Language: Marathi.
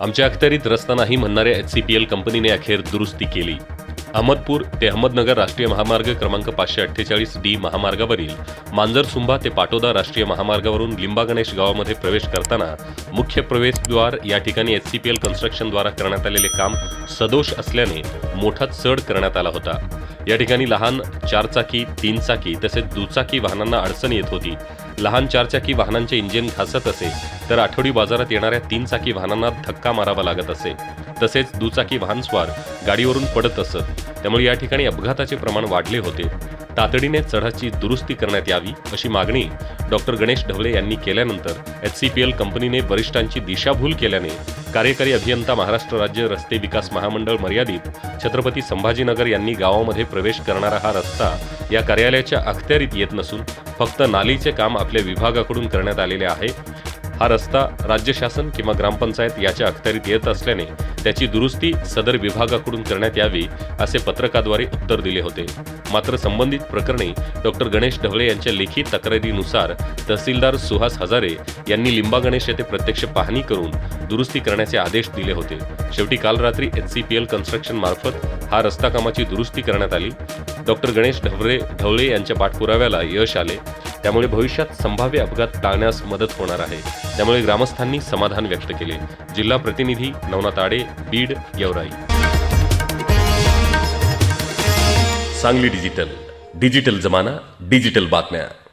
आमच्या अखत्यारीत रस्ता नाही म्हणणाऱ्या एच सी पी एल कंपनीने अखेर दुरुस्ती केली. अहमदपूर ते अहमदनगर राष्ट्रीय महामार्ग क्रमांक पाचशे अठ्ठेचाळीस डी महामार्गावरील मांजरसुंभा ते पाटोदा राष्ट्रीय महामार्गावरून लिंबा गणेश गावामध्ये प्रवेश करताना मुख्य प्रवेशद्वार या ठिकाणी एच सी पी एल कन्स्ट्रक्शनद्वारा करण्यात आलेले काम सदोष असल्याने मोठा चढ करण्यात आला होता. या ठिकाणी लहान चारचाकी तीन चाकी तसेच दुचाकी वाहनांना अडचण येत होती. लहान चारचाकी वाहनांचे इंजिन घासत असे तर आठवडी बाजारात येणाऱ्या तीन चाकी वाहनांना धक्का मारावा लागत असे. तसेच दुचाकी वाहनस्वार गाडीवरून पडत असत. त्यामुळे या ठिकाणी अपघाताचे प्रमाण वाढले होते. तातडीने चढाची दुरुस्ती करण्यात यावी अशी मागणी डॉक्टर गणेश ढवळे यांनी केल्यानंतर एच सी पी एल कंपनीने वरिष्ठांची दिशाभूल केल्याने कार्यकारी अभियंता महाराष्ट्र राज्य रस्ते विकास महामंडळ मर्यादित छत्रपती संभाजीनगर यांनी गावामध्ये प्रवेश करणारा हा रस्ता या कार्यालयाच्या अखत्यारीत येत नसून फक्त नालीचे काम आपल्या विभागाकडून करण्यात आलेले आहे. हा रस्ता राज्य शासन किंवा ग्रामपंचायत याच्या अखत्यारीत येत असल्याने त्याची दुरुस्ती सदर विभागाकडून करण्यात यावी असे पत्रकाद्वारे उत्तर दिले होते. मात्र संबंधित प्रकरणी डॉक्टर गणेश ढवळे यांच्या लेखी तक्रारीनुसार तहसीलदार सुहास हजारे यांनी लिंबा गणेश येथे प्रत्यक्ष पाहणी करून दुरुस्ती करण्याचे आदेश दिले होते. शेवटी काल रात्री H C P L construction मार्फत हा रस्ता कामाची दुरुस्ती करण्यात आली. डॉक्टर गणेश ढवळे ढवळे यांच्या पाठपुराव्याला यश आले. त्यामुळे भविष्यात संभाव्य अपघात टाळण्यास मदत होणार आहे. त्यामुळे ग्रामस्थांनी समाधान व्यक्त केले. जिल्हा प्रतिनिधी नवनाथ आडे बीड यवराई. सांगली डिजिटल. डिजिटल जमाना डिजिटल बातम्या.